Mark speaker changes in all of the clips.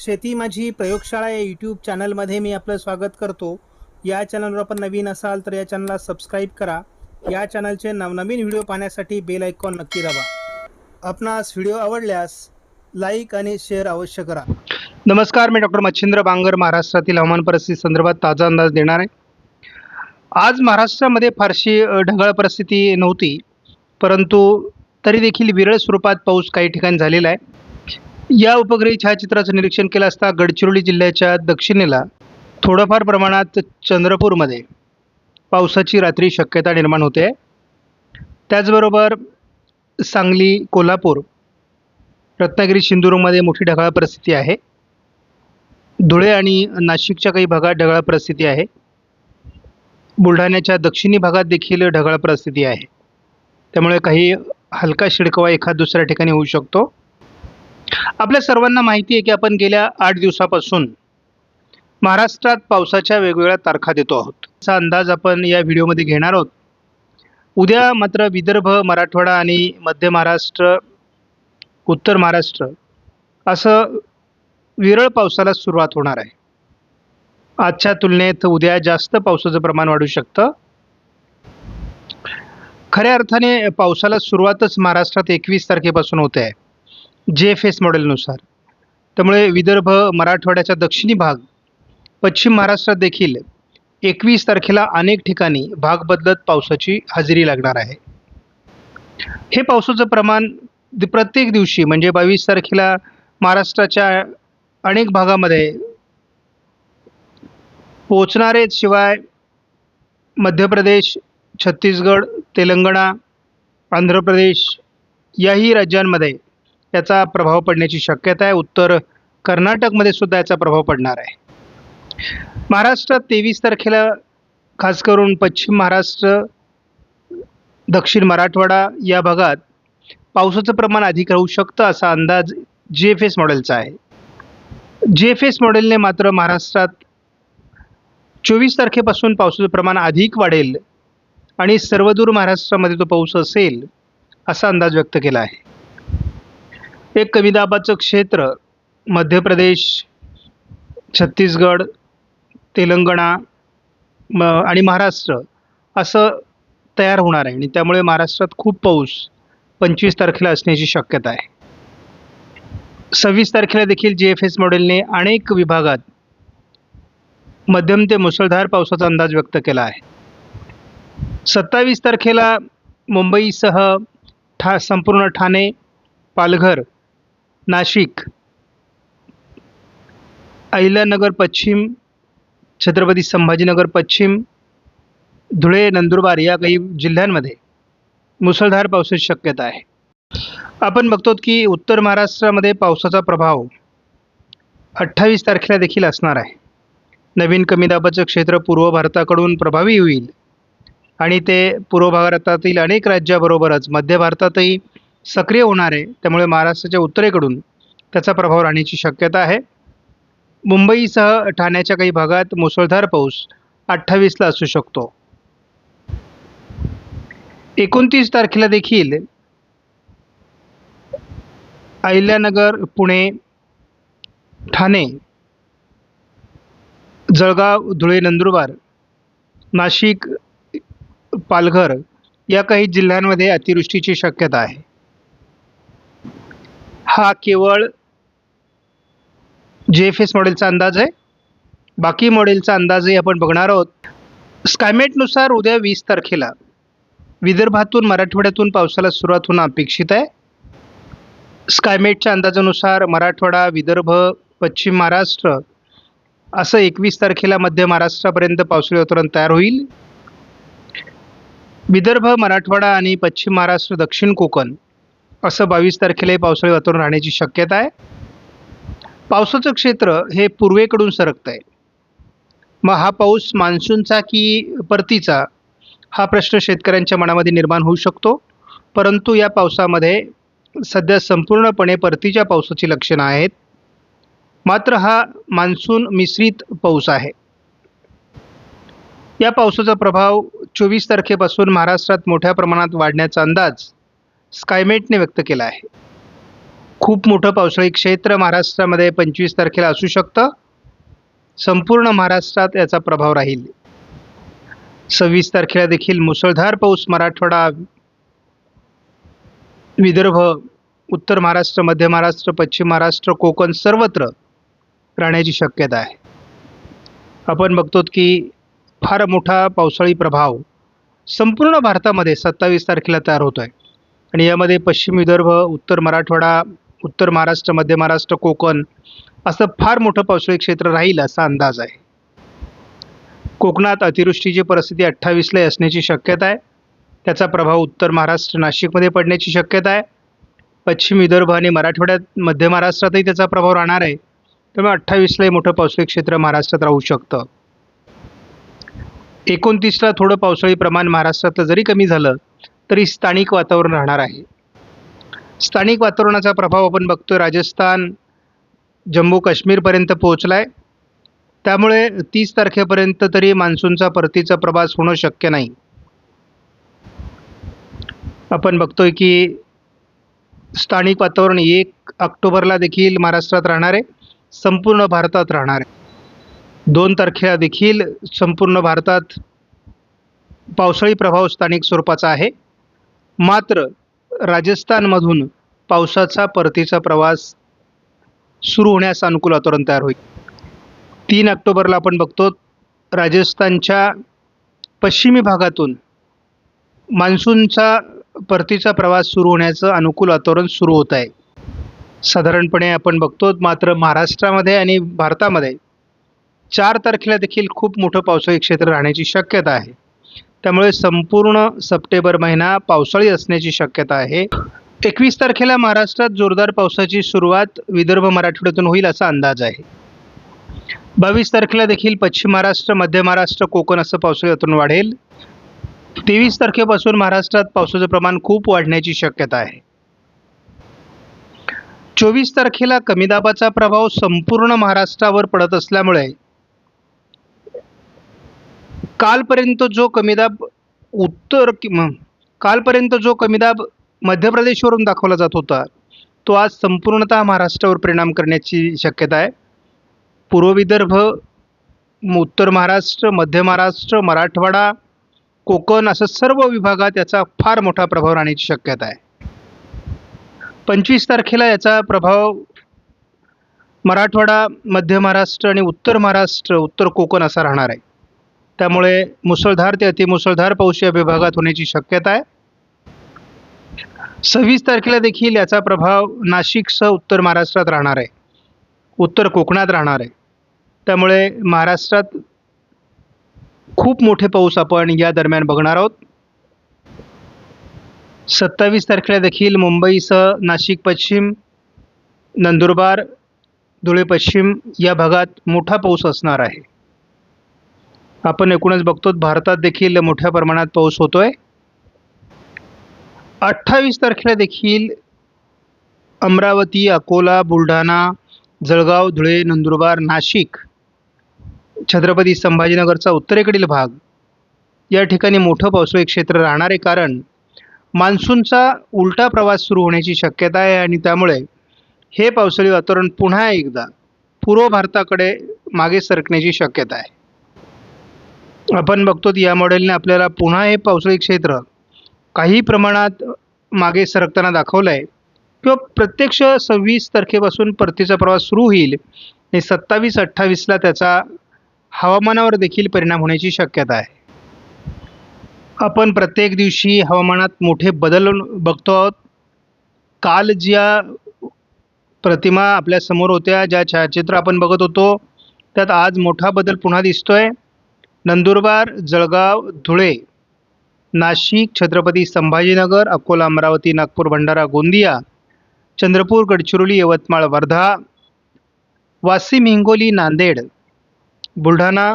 Speaker 1: शेती माझी प्रयोगशाळा या यूट्यूब चॅनलमध्ये मी आपलं स्वागत करतो. या चॅनलवर आपण नवीन असाल तर या चॅनलला सबस्क्राईब करा. या चॅनलचे नवनवीन व्हिडिओ पाहण्यासाठी बेल आयकॉन नक्की दाबा. आपणास व्हिडिओ आवडल्यास लाईक आणि शेअर अवश्य करा. नमस्कार मी डॉक्टर मच्छिंद्र बांगर महाराष्ट्रातील हवामान परिस्थिती संदर्भात ताजा अंदाज देणार आहे. आज महाराष्ट्रामध्ये फारशी ढगाळ परिस्थिती नव्हती परंतु तरी देखील विरळ स्वरूपात पाऊस काही ठिकाणी झालेला आहे. या उपग्रही छायाचित्राचं निरीक्षण केलं असता गडचिरोली जिल्ह्याच्या दक्षिणेला थोडंफार प्रमाणात चंद्रपूरमध्ये पावसाची रात्री शक्यता निर्माण होते. त्याचबरोबर सांगली कोल्हापूर रत्नागिरी सिंधुदुर्गमध्ये मोठी ढगाळ परिस्थिती आहे. धुळे आणि नाशिकच्या काही भागात ढगाळ परिस्थिती आहे. बुलढाण्याच्या दक्षिणी भागात देखील ढगाळ परिस्थिती आहे. त्यामुळे काही हलका शिडकवा एखाद दुसऱ्या ठिकाणी होऊ शकतो. आपल्या सर्वांना माहिती आहे की आपण गेल्या आठ दिवसापासून महाराष्ट्रात पावसाच्या वेगवेगळ्या तारखा देतो आहोत. असा अंदाज आपण या व्हिडिओमध्ये घेणार आहोत. उद्या मात्र विदर्भ मराठवाडा आणि मध्य महाराष्ट्र उत्तर महाराष्ट्र असं विरळ पावसाला सुरुवात होणार आहे. आजच्या तुलनेत उद्या जास्त पावसाचं प्रमाण वाढू शकतं. खऱ्या अर्थाने पावसाला सुरुवातच महाराष्ट्रात एकवीस तारखेपासून होते आहे. जे एफ एस मॉडेलनुसार. त्यामुळे विदर्भ मराठवाड्याचा दक्षिणी भाग पश्चिम महाराष्ट्रात देखील एकवीस तारखेला अनेक ठिकाणी भाग बदलत पावसाची हजेरी लागणार आहे. हे पावसाचं प्रमाण दि- प्रत्येक दिवशी म्हणजे बावीस तारखेला महाराष्ट्राच्या अनेक भागामध्ये पोचणारे शिवाय मध्य प्रदेश छत्तीसगड तेलंगणा आंध्र प्रदेश याही राज्यांमध्ये याचा प्रभाव पडण्याची शक्यता आहे. उत्तर कर्नाटकमध्ये सुद्धा याचा प्रभाव पडणार आहे. महाराष्ट्रात तेवीस तारखेला खास करून पश्चिम महाराष्ट्र दक्षिण मराठवाडा या भागात पावसाचं प्रमाण अधिक राहू शकतं असा अंदाज जी एफ एस मॉडेलचा आहे. जी एफ एस मॉडेलने मात्र महाराष्ट्रात चोवीस तारखेपासून पावसाचं प्रमाण अधिक वाढेल आणि सर्वदूर महाराष्ट्रामध्ये तो पाऊस असेल असा अंदाज व्यक्त केला आहे. एक कमी दाबाचं क्षेत्र मध्य प्रदेश छत्तीसगड तेलंगणा म आणि महाराष्ट्र असं तयार होणार आहे. आणि त्यामुळे महाराष्ट्रात खूप पाऊस पंचवीस तारखेला असण्याची शक्यता आहे. सव्वीस तारखेला देखील जी एफ एस मॉडेलने अनेक विभागात मध्यम ते मुसळधार पावसाचा अंदाज व्यक्त केला आहे. सत्तावीस तारखेला मुंबईसह ठा संपूर्ण ठाणे पालघर नाशिक अहिल्यानगर पश्चिम छत्रपती संभाजीनगर पश्चिम धुळे नंदुरबार या काही जिल्ह्यांमध्ये मुसळधार पावसाची शक्यता आहे. आपण बघतो की उत्तर महाराष्ट्रामध्ये पावसाचा प्रभाव अठ्ठावीस तारखेला देखील असणार आहे. नवीन कमी दाबाचं क्षेत्र पूर्व भारताकडून प्रभावी होईल आणि ते पूर्व भारतातील अनेक राज्याबरोबरच मध्य भारतातही सक्रिय होणार आहे त्यामुळे महाराष्ट्राच्या उत्तरेकडून त्याचा प्रभाव राहण्याची शक्यता आहे. मुंबईसह ठाण्याच्या काही भागात मुसळधार पाऊस अठ्ठावीसला असू शकतो. एकोणतीस तारखेला देखील अहिल्यानगर पुणे ठाणे जळगाव धुळे नंदुरबार नाशिक पालघर या काही जिल्ह्यांमध्ये अतिवृष्टीची शक्यता आहे. हा केवळ जे एफ एस मॉडेलचा अंदाज आहे. बाकी मॉडेलचा अंदाजही आपण बघणार आहोत. स्कायमेटनुसार उद्या वीस तारखेला विदर्भातून मराठवाड्यातून पावसाला सुरुवात होणं अपेक्षित आहे. स्कायमेटच्या अंदाजानुसार मराठवाडा विदर्भ पश्चिम महाराष्ट्र असं एकवीस तारखेला मध्य महाराष्ट्रापर्यंत पावसाळी वातावरण तयार होईल. विदर्भ मराठवाडा आणि पश्चिम महाराष्ट्र दक्षिण कोकण असं बावीस तारखेलाही पावसाळी वातावरण राहण्याची शक्यता आहे. पावसाचं क्षेत्र हे पूर्वेकडून सरकतं आहे मग हा पाऊस मान्सूनचा की परतीचा हा प्रश्न शेतकऱ्यांच्या मनामध्ये निर्माण होऊ शकतो. परंतु या पावसामध्ये सध्या संपूर्णपणे परतीच्या पावसाची लक्षणं आहेत. मात्र हा मान्सून मिश्रित पाऊस आहे. या पावसाचा प्रभाव चोवीस तारखेपासून महाराष्ट्रात मोठ्या प्रमाणात वाढण्याचा अंदाज स्कायमेटने व्यक्त केला आहे. खूप मोठं पावसाळी क्षेत्र महाराष्ट्रामध्ये पंचवीस तारखेला असू शकतं. संपूर्ण महाराष्ट्रात याचा प्रभाव राहील. सव्वीस तारखेला देखील मुसळधार पाऊस मराठवाडा विदर्भ उत्तर महाराष्ट्र मध्य महाराष्ट्र पश्चिम महाराष्ट्र कोकण सर्वत्र राहण्याची शक्यता आहे. आपण बघतो की फार मोठा पावसाळी प्रभाव संपूर्ण भारतामध्ये सत्तावीस तारखेला तयार होतो आहे आणि यामध्ये पश्चिम विदर्भ उत्तर मराठवाडा उत्तर महाराष्ट्र मध्य महाराष्ट्र कोकण असं फार मोठं पावसाळी क्षेत्र राहील असा अंदाज आहे. कोकणात अतिवृष्टीची परिस्थिती अठ्ठावीसला असण्याची शक्यता आहे. त्याचा प्रभाव उत्तर महाराष्ट्र नाशिकमध्ये पडण्याची शक्यता आहे. पश्चिम विदर्भ आणि मराठवाड्यात मध्य महाराष्ट्रातही त्याचा प्रभाव राहणार आहे. त्यामुळे अठ्ठावीसलाही मोठं पावसाळी क्षेत्र महाराष्ट्रात राहू शकतं. एकोणतीसला थोडं पावसाळी प्रमाण महाराष्ट्रातलं जरी कमी झालं तरी स्थानिक वातावरण राहणार आहे. स्थानिक वातावरणाचा प्रभाव आपण बघतोय. राजस्थान जम्मू काश्मीरपर्यंत पोहोचला आहे त्यामुळे तीस तारखेपर्यंत तरी मान्सूनचा परतीचा प्रवास होणं शक्य नाही. आपण बघतोय की स्थानिक वातावरण एक ऑक्टोबरला देखील महाराष्ट्रात राहणार आहे. संपूर्ण भारतात राहणार आहे. दोन तारखेला देखील संपूर्ण भारतात पावसाळी प्रभाव स्थानिक स्वरूपाचा आहे. मात्र राजस्थानमधून पावसाचा परतीचा प्रवास सुरू होण्यास अनुकूल वातावरण तयार होईल. तीन ऑक्टोबरला आपण बघतो राजस्थानच्या पश्चिमी भागातून मान्सूनचा परतीचा प्रवास सुरू होण्याचं अनुकूल वातावरण सुरू होत आहे. साधारणपणे आपण बघतो मात्र महाराष्ट्रामध्ये आणि भारतामध्ये चार तारखेला देखील खूप मोठं पावसाळी क्षेत्र राहण्याची शक्यता आहे. त्यामुळे संपूर्ण सप्टेंबर महिना पावसाळी असण्याची शक्यता आहे. एकवीस तारखेला महाराष्ट्रात जोरदार पावसाची सुरुवात विदर्भ मराठवाड्यातून होईल असा अंदाज आहे. बावीस तारखेला देखील पश्चिम महाराष्ट्र मध्य महाराष्ट्र कोकण असं पावसाळी वातावरण वाढेल. तेवीस तारखेपासून महाराष्ट्रात पावसाचं प्रमाण खूप वाढण्याची शक्यता आहे. चोवीस तारखेला कमी दाबाचा प्रभाव संपूर्ण महाराष्ट्रावर पडत असल्यामुळे कालपर्यंत जो कमी दाब उत्तर कि- कालपर्यंत जो कमी दाब मध्य प्रदेशवरून दाखवला जात होता तो आज संपूर्णतः महाराष्ट्रावर परिणाम करण्याची शक्यता आहे. पूर्व विदर्भ उत्तर महाराष्ट्र मध्य महाराष्ट्र मराठवाडा कोकण असं सर्व विभागात याचा फार मोठा प्रभाव राहण्याची शक्यता आहे. पंचवीस तारखेला याचा प्रभाव मराठवाडा मध्य महाराष्ट्र आणि उत्तर महाराष्ट्र उत्तर कोकण असा राहणार आहे. त्यामुळे मुसळधार ते अतिमुसळधार पाऊस या विभागात होण्याची शक्यता आहे. सव्वीस तारखेला देखील याचा प्रभाव नाशिकसह उत्तर महाराष्ट्रात राहणार आहे. उत्तर कोकणात राहणार आहे. त्यामुळे महाराष्ट्रात खूप मोठे पाऊस आपण या दरम्यान बघणार आहोत. सत्तावीस तारखेला देखील मुंबईसह नाशिक पश्चिम नंदुरबार धुळे पश्चिम या भागात मोठा पाऊस असणार आहे. आपण एकूणच बघतो भारतात देखील मोठ्या प्रमाणात पाऊस होतोय. अठ्ठावीस तारखेला देखील अमरावती अकोला बुलढाणा जळगाव धुळे नंदुरबार नाशिक छत्रपती संभाजीनगरचा उत्तरेकडील भाग या ठिकाणी मोठं पावसाळी क्षेत्र राहणार आहे. कारण मान्सूनचा उलटा प्रवास सुरू होण्याची शक्यता आहे आणि त्यामुळे हे पावसाळी वातावरण पुन्हा एकदा पूर्व भारताकडे मागे सरकण्याची शक्यता आहे. आपण बघतो या मॉडेलने आपल्याला पुन्हा हे पावसाळी क्षेत्र काही प्रमाणात मागे सरकताना दाखवलं आहे किंवा प्रत्यक्ष सव्वीस तारखेपासून परतीचा प्रवास सुरू होईल. आणि सत्तावीस अठ्ठावीसला त्याचा हवामानावर देखील परिणाम होण्याची शक्यता आहे. आपण प्रत्येक दिवशी हवामानात मोठे बदल बघतो आहोत. काल ज्या प्रतिमा आपल्यासमोर होत्या ज्या छायाचित्र आपण बघत होतो त्यात आज मोठा बदल पुन्हा दिसतोय. नंदुरबार जळगाव धुळे नाशिक छत्रपती संभाजीनगर अकोला अमरावती नागपूर भंडारा गोंदिया चंद्रपूर गडचिरोली यवतमाळ वर्धा वाशिम हिंगोली नांदेड बुलढाणा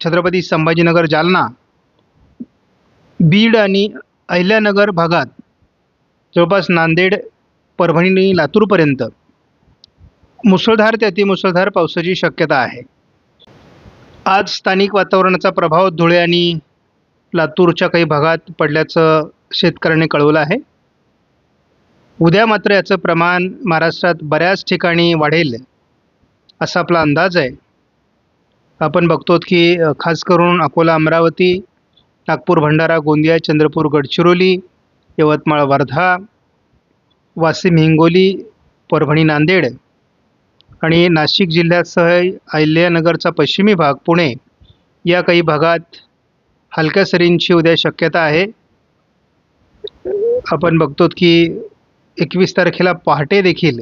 Speaker 1: छत्रपती संभाजीनगर जालना बीड आणि अहिल्यानगर भागात जवळपास नांदेड परभणी लातूरपर्यंत. मुसळधार ते अतिमुसळधार पावसाची शक्यता आहे. आज स्थानिक वातावरणाचा प्रभाव धुळे आणि लातूरच्या काही भागात पडल्याचं शेतकऱ्यांनी कळवलं आहे. उद्या मात्र याचं प्रमाण महाराष्ट्रात बऱ्याच ठिकाणी वाढेल असा आपला अंदाज आहे. आपण बघतो की खास करून अकोला अमरावती नागपूर भंडारा गोंदिया चंद्रपूर गडचिरोली यवतमाळ वर्धा वाशिम हिंगोली परभणी नांदेड आणि नाशिक जिल्ह्यासह अहिल्यानगरचा पश्चिमी भाग पुणे या काही भागात हलक्या सरींची उद्या शक्यता आहे. आपण बघतो की एकवीस तारखेला पहाटे देखील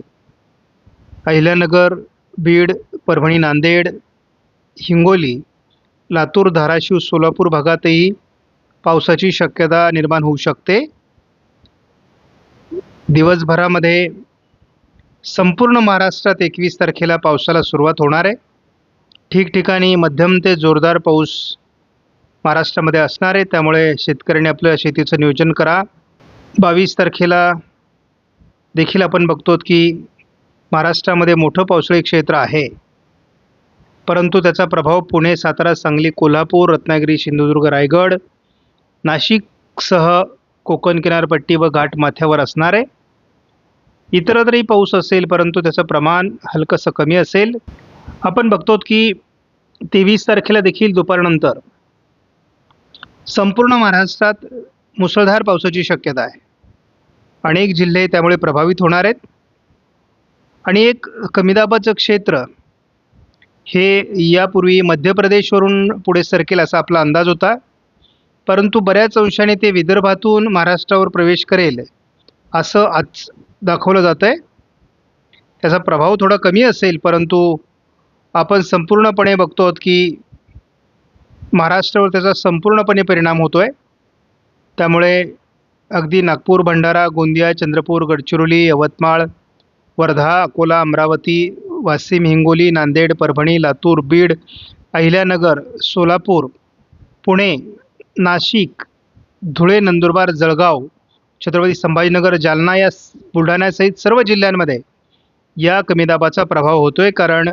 Speaker 1: अहिल्यानगर बीड परभणी नांदेड हिंगोली लातूर धाराशिव सोलापूर भागातही पावसाची शक्यता निर्माण होऊ शकते. दिवसभरामध्ये संपूर्ण महाराष्ट्रात एकवीस तारखेला पावसाला सुरुवात होणार आहे. ठिकठिकाणी मध्यम ते जोरदार पाऊस महाराष्ट्रामध्ये असणार आहे. त्यामुळे शेतकऱ्यांनी आपलं शेतीचं नियोजन करा. बावीस तारखेला देखील आपण बघतो की महाराष्ट्रामध्ये मोठं पावसाळी क्षेत्र आहे. परंतु त्याचा प्रभाव पुणे सातारा सांगली कोल्हापूर रत्नागिरी सिंधुदुर्ग रायगड नाशिकसह कोकण किनारपट्टी व घाटमाथ्यावर असणार आहे. इतरत्रही पाऊस असेल परंतु त्याचं प्रमाण हलकंसं कमी असेल. आपण बघतो की तेवीस तारखेला देखील दुपारनंतर संपूर्ण महाराष्ट्रात मुसळधार पावसाची शक्यता आहे. अनेक जिल्हे त्यामुळे प्रभावित होणार आहेत. आणि एक कमी दाबाचं क्षेत्र हे यापूर्वी मध्य प्रदेशवरून पुढे सरकेल असा आपला अंदाज होता. परंतु बऱ्याच अंशाने ते विदर्भातून महाराष्ट्रावर प्रवेश करेल असं आज दाखवलं जातं आहे त्याचा प्रभाव थोडा कमी असेल परंतु आपण संपूर्णपणे बघतो आहोत की महाराष्ट्रावर त्याचा संपूर्णपणे परिणाम होतो आहे त्यामुळे अगदी नागपूर भंडारा गोंदिया चंद्रपूर गडचिरोली यवतमाळ वर्धा अकोला अमरावती वाशिम हिंगोली नांदेड परभणी लातूर बीड अहिल्यानगर सोलापूर पुणे नाशिक धुळे नंदुरबार जळगाव छत्रपती संभाजीनगर जालना या बुलढाण्यासहित सर्व जिल्ह्यांमध्ये या कमी दाबाचा प्रभाव होतो आहे कारण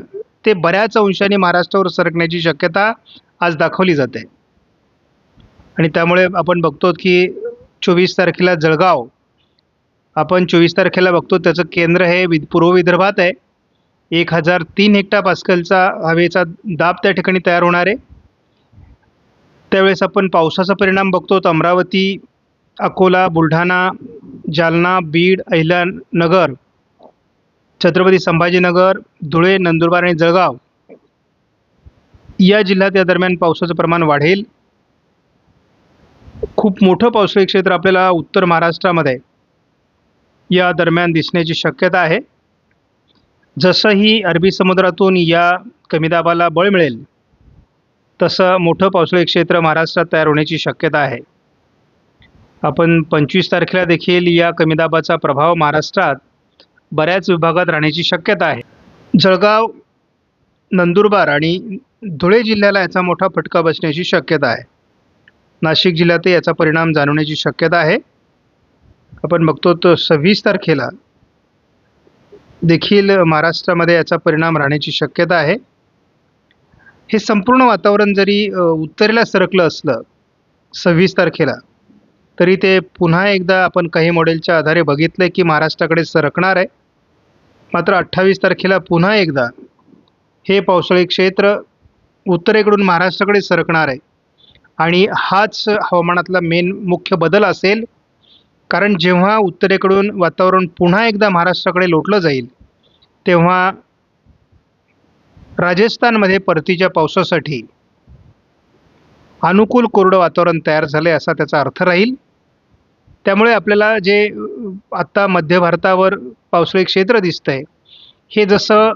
Speaker 1: ते बऱ्याच अंशाने महाराष्ट्रावर सरकण्याची शक्यता आज दाखवली जाते. आणि त्यामुळे आपण बघतो की चोवीस तारखेला जळगाव आपण चोवीस तारखेला बघतो त्याचं केंद्र हे वि पूर्व विदर्भात आहे. एक हजार तीन हेक्टा पास्कलचा हवेचा दाब त्या ठिकाणी तयार होणार आहे. त्यावेळेस आपण पावसाचा परिणाम बघतो तर अमरावती अकोला बुलढाणा जालना बीड अहिल्यानगर छत्रपती संभाजीनगर धुळे नंदुरबार आणि जळगाव या जिल्ह्यात या दरम्यान पावसाचं प्रमाण वाढेल. खूप मोठं पावसाळी क्षेत्र आपल्याला उत्तर महाराष्ट्रामध्ये या दरम्यान दिसण्याची शक्यता आहे. जसंही अरबी समुद्रातून या कमी दाबाला बळ मिळेल तसं मोठं पावसाळी क्षेत्र महाराष्ट्रात तयार होण्याची शक्यता आहे. आपण पंचवीस तारखेला देखील या कमी दाबाचा प्रभाव महाराष्ट्रात बऱ्याच विभागात राहण्याची शक्यता आहे. जळगाव नंदुरबार आणि धुळे जिल्ह्याला याचा मोठा फटका बसण्याची शक्यता आहे. नाशिक जिल्ह्यातही याचा परिणाम जाणवण्याची शक्यता आहे. आपण बघतो तर सव्वीस तारखेला देखील महाराष्ट्रामध्ये याचा परिणाम राहण्याची शक्यता आहे. हे संपूर्ण वातावरण जरी उत्तरेला सरकलं असलं सव्वीस तारखेला तरी ते पुन्हा एकदा आपण काही मॉडेलच्या आधारे बघितलं की महाराष्ट्राकडे सरकणार आहे. मात्र अठ्ठावीस तारखेला पुन्हा एकदा हे पावसाळी क्षेत्र उत्तरेकडून महाराष्ट्राकडे सरकणार आहे. आणि हाच हवामानातला मेन मुख्य बदल असेल कारण जेव्हा उत्तरेकडून वातावरण पुन्हा एकदा महाराष्ट्राकडे लोटलं जाईल तेव्हा राजस्थानमध्ये परतीच्या पावसासाठी अनुकूल कोरडं वातावरण तयार झालं आहे असा त्याचा अर्थ राहील. त्यामुळे आपल्याला जे आत्ता मध्य भारतावर पावसाळी क्षेत्र दिसतं आहे हे जसं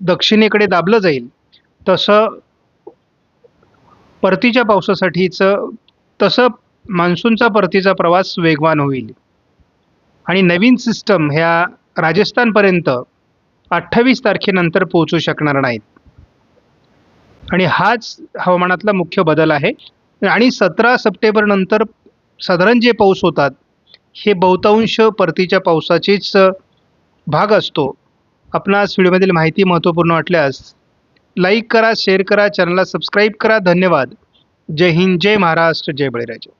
Speaker 1: दक्षिणेकडे दाबलं जाईल तसं परतीच्या पावसासाठीचं तसं मान्सूनचा परतीचा प्रवास वेगवान होईल. आणि नवीन सिस्टम ह्या राजस्थानपर्यंत अठ्ठावीस तारखेनंतर पोहोचू शकणार नाहीत. आणि हाच हवामानातला मुख्य बदल आहे. आणि सतरा सप्टेंबरनंतर साधारण जे पाऊस होतात हे बहुतांश परतीच्या पावसाचेच भाग असतो. आपणास व्हिडिओमधील माहिती महत्त्वपूर्ण वाटल्यास लाईक करा शेअर करा चॅनलला सबस्क्राईब करा. धन्यवाद. जय हिंद जय महाराष्ट्र जय बळीराजा.